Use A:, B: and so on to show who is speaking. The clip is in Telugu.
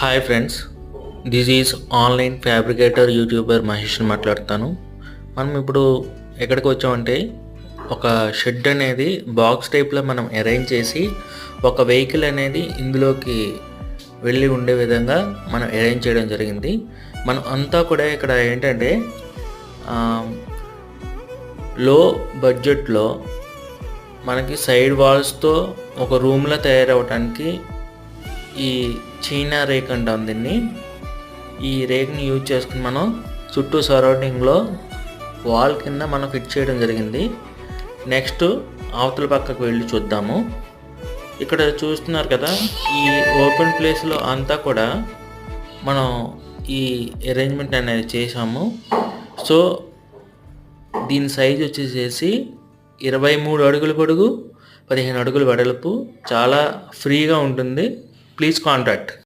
A: Hi friends this is online fabricator YouTuber మహేష్ని మాట్లాడతాను. మనం ఇప్పుడు ఎక్కడికి వచ్చామంటే ఒక షెడ్ అనేది బాక్స్ టైప్లో మనం అరేంజ్ చేసి ఒక వెహికల్ అనేది ఇందులోకి వెళ్ళి ఉండే విధంగా మనం అరేంజ్ చేయడం జరిగింది. మనం అంతా కూడా ఇక్కడ ఏంటంటే లో బడ్జెట్లో మనకి సైడ్ వాల్స్తో ఒక రూమ్లో తయారవడానికి ఈ చైనా రేక్ అంటాం దీన్ని. ఈ రేక్ని యూజ్ చేసుకుని మనం చుట్టూ సరౌండింగ్లో వాల్ కింద మనం ఫిట్ చేయడం జరిగింది. నెక్స్ట్ అవతల పక్కకు వెళ్ళి చూద్దాము. ఇక్కడ చూస్తున్నారు కదా ఈ ఓపెన్ ప్లేస్లో అంతా కూడా మనం ఈ అరేంజ్మెంట్ అనేది చేసాము సో దీని సైజ్ వచ్చేసేసి ఇరవై మూడు అడుగుల పొడుగు పదిహేను అడుగులు వెడల్పు చాలా ఫ్రీగా ఉంటుంది. please contact.